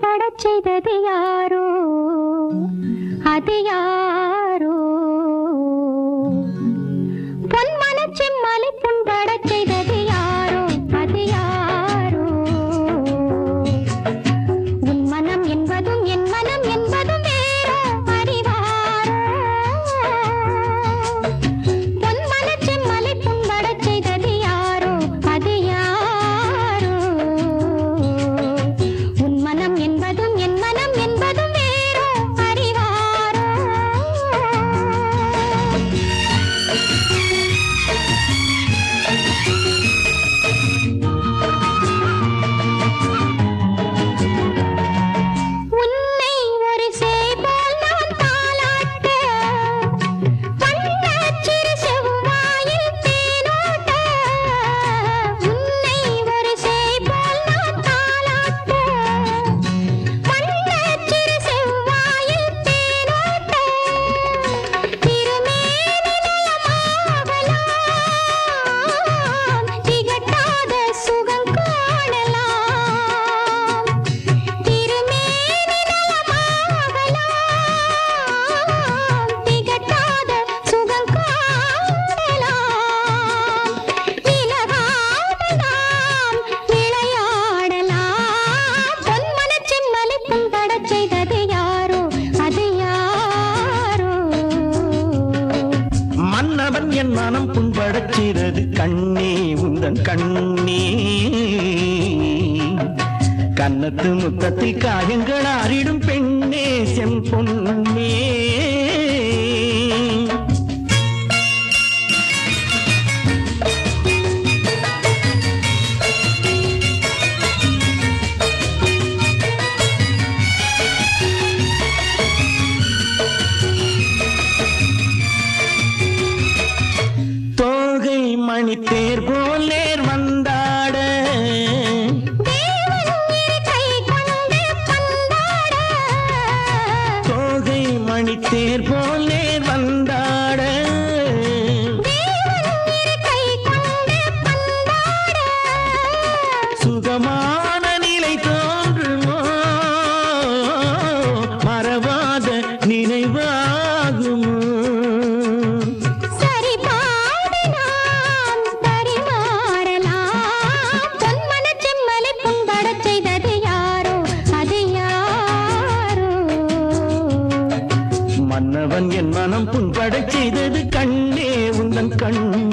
படச் செய்தது யாரோ? அது யாரோ? பொன்மனச்சிம்மலை புண்படச் செய்தது என் மனம் புண்படச்சிறது கண்ணே உந்தன் கண்ணே. கன்னத்து முத்தத்தில் காயங்கள் ஆறிடும் பெண்ணே செம்பொன்னே தேர் போல் நேர் வந்தாட தோகை மணி தேர் போல் நேர் வந்தாட மன்னவன் என் மனம் புண்படச் செய்தது கண்ணே உந்தன் கண்.